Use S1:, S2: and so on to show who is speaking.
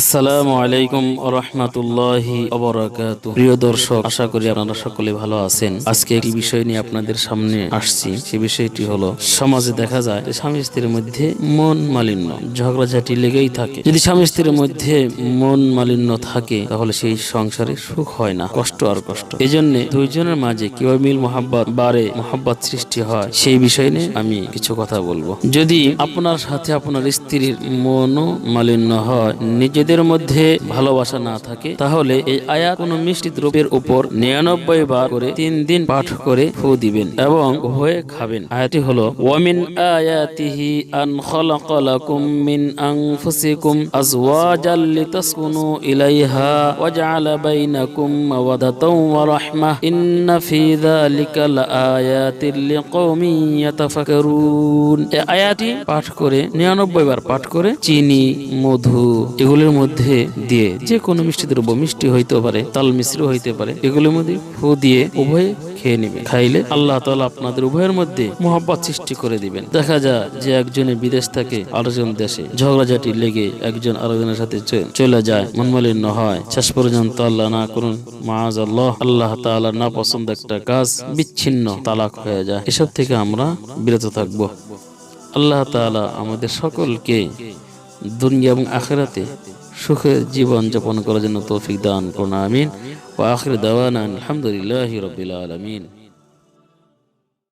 S1: আসসালামু আলাইকুম রহমতুল্লাহি অবরাকাত প্রিয় দর্শক, আশা করি আপনারা সকলে ভালো আছেন। আজকে একটি বিষয় নিয়ে আপনাদের সামনে আসছি। সে বিষয়টি হলো, সমাজে দেখা যায় স্বামী স্ত্রীর মধ্যে মন মালিন্য। ঝগড়াঝাটি লেগেই থাকে। যদি স্বামী স্ত্রীর মধ্যে মন মালিন্য থাকে, তাহলে সেই সংসারে সুখ হয় না। কষ্ট আর কষ্ট। এই জন্য দুইজনের মাঝে কীভাবে মিল মোহাব্বত বাড়ে, মোহাব্বত সৃষ্টি হয়, সেই বিষয় নিয়ে আমি কিছু কথা বলব। যদি আপনার সাথে আপনার স্ত্রীর মনও মালিন্য হয় নিজেদের মধ্যে ভালোবাসা না থাকে, তাহলে এই আয়াত কোন মিষ্টি দ্রব্যের উপর নিরানব্বই বার করে তিন দিন পাঠ করে ফু দিবেন এবং হয়ে খাবেন। আয়াতটি হলো, ওয়ামিন আয়াতিহি আন খালাকা লাকুম মিন আনফুসিকুম আজওয়াজাল লিতাসকুনু ইলাইহা ওয়া জাআলা বাইনাকুম মাওয়াদাতাও ওয়া রাহমাহ। ইন্না ফি যালিকা লাআয়াতিন লিকওমিন ইয়াতাফাক্কারুন। এই আয়াতটি পাঠ করে, নিরানব্বই বার পাঠ করে, চিনি, মধু, এগুলোর মধ্যে দিয়ে যে কোনো মিষ্টি দ্রব্য মিষ্টি হইতে পারে, তাল মিশ্র হইতে পারে, এগুলোর মধ্যে ফু দিয়ে উভয়ে খেয়ে নেবে। খাইলে আল্লাহ তাআলা আপনাদের উভয়ের মধ্যে মোহাব্বত সৃষ্টি করে দিবেন। দেখা যায় যে একজনে বিদেশ থাকে আরেকজন দেশে। ঝগড়াঝাটি লেগে একজন আরেকজনের সাথে চলে যায়। মনমালিন্য হয়। শেষ পর্যন্ত আল্লাহ না করুন মাজ আল্লাহ আল্লাহ তাআলা না পছন্দ একটা কাজ বিচ্ছিন্ন তালাক হয়ে যায়। এসব থেকে আমরা বিরত থাকব। আল্লাহ তাআলা আমাদের সকলকে দুনিয়া এবং আখেরাতে সুখের জীবন যাপন করার জন্য তৌফিক দান করুন, আমিন। ও আখির দাওয়ান আলহামদুলিল্লাহ রবিল আলামিন।